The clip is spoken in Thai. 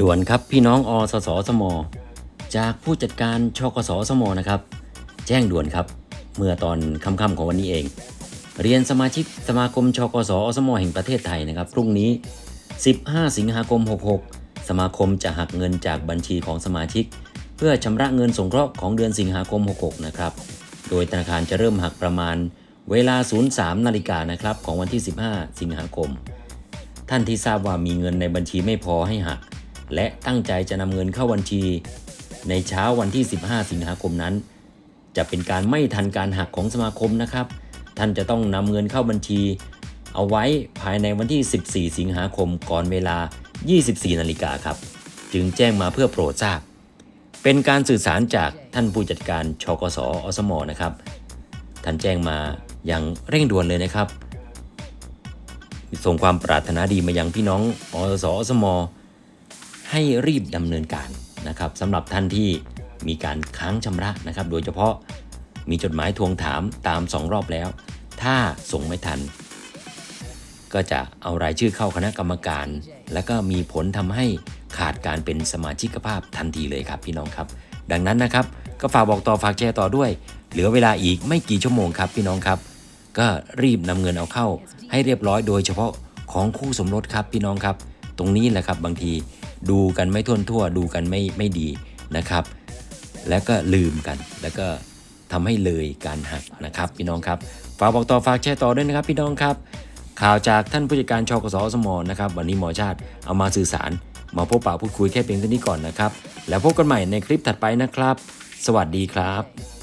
ด่วนครับพี่น้องอสสสม จากผู้จัดการชกสสมนะครับ แจ้งด่วนครับ เมื่อตอนค่ำๆของวันนี้เอง เรียนสมาชิกสมาคมชกสอสมแห่งประเทศไทยนะครับ พรุ่งนี้ 15 สิงหาคม 66 สมาคมจะหักเงินจากบัญชีของสมาชิก เพื่อชำระเงินสงเคราะห์ของเดือนสิงหาคม 66 นะครับ โดยธนาคารจะเริ่มหักประมาณเวลา 03 นาฬิกานะครับของวันที่ 15 สิงหาคม ท่านที่ทราบว่ามีเงินในบัญชีไม่พอให้หัก และตั้งใจจะนำเงินเข้าบัญชี ในเช้าวันที่ 15 สิงหาคมนั้น จะเป็นการไม่ทันการหักของสมาคมนะครับ ท่านจะต้องนำเงินเข้าบัญชี เอาไว้ภายในวันที่ 14 สิงหาคมก่อนเวลา 24 นาฬิกาครับ จึงแจ้งมาเพื่อโปรดทราบ เป็นการสื่อสารจากท่านผู้จัดการชกสอสมนะครับ ท่านแจ้งมาอย่างเร่งด่วนเลยนะครับ ส่งความปรารถนาดีมายังพี่น้องอสอสมให้รีบดำเนินการนะครับสำหรับท่านที่มีการค้างชำระนะครับ โดยเฉพาะมีจดหมายทวงถามตาม 2 รอบแล้ว ถ้าส่งไม่ทัน ก็จะเอารายชื่อเข้าคณะกรรมการ และก็มีผลทำให้ขาดการเป็นสมาชิกภาพทันทีเลยครับพี่น้องครับ ดังนั้นนะครับ ก็ฝากบอกต่อฝากแชร์ต่อด้วย เหลือเวลาอีกไม่กี่ชั่วโมงครับพี่น้องครับ ก็รีบนำเงินเอาเข้า ให้เรียบร้อยโดยเฉพาะของคู่สมรสครับพี่น้องครับ ตรงนี้แหละครับบางทีดูกันไม่ทั่วทั่วดูกันไม่ไม่ดีนะครับ แล้วก็ลืมกัน แล้วก็ทำให้เลยการหักนะครับ พี่น้องครับฝากบอกต่อฝากแชร์ต่อด้วยนะครับ พี่น้องครับ ข่าวจากท่านผู้จัดการชกสสมนะครับ วันนี้หมอชาติเอามาสื่อสาร มาพบปะพูดคุยแค่เพียงเท่านี้ก่อนนะครับ แล้วพบกันใหม่ในคลิปถัดไปนะครับ สวัสดีครับ